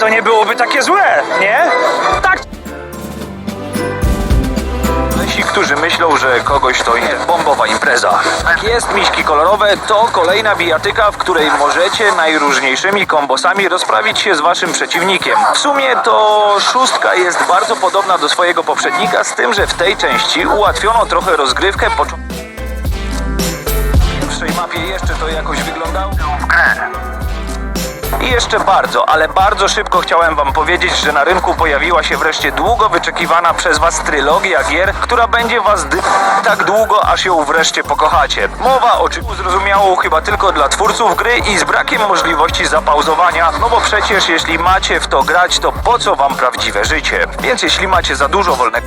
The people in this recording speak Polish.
to nie byłoby takie złe, nie? Tak, Ci, którzy myślą, że kogoś to nie bombowa impreza. Tak jest, miśki kolorowe to kolejna bijatyka, w której możecie najróżniejszymi kombosami rozprawić się z waszym przeciwnikiem. W sumie to szóstka jest bardzo podobna do swojego poprzednika, z tym, że w tej części ułatwiono trochę rozgrywkę. Po pierwszej mapie jeszcze to jakoś wyglądało w grę. Jeszcze bardzo, ale bardzo szybko chciałem wam powiedzieć, że na rynku pojawiła się wreszcie długo wyczekiwana przez was trylogia gier, która będzie was dy- tak długo, aż ją wreszcie pokochacie. Mowa o czym zrozumiałą chyba tylko dla twórców gry i z brakiem możliwości zapauzowania, no bo przecież jeśli macie w to grać, to po co wam prawdziwe życie? Więc jeśli macie za dużo wolnego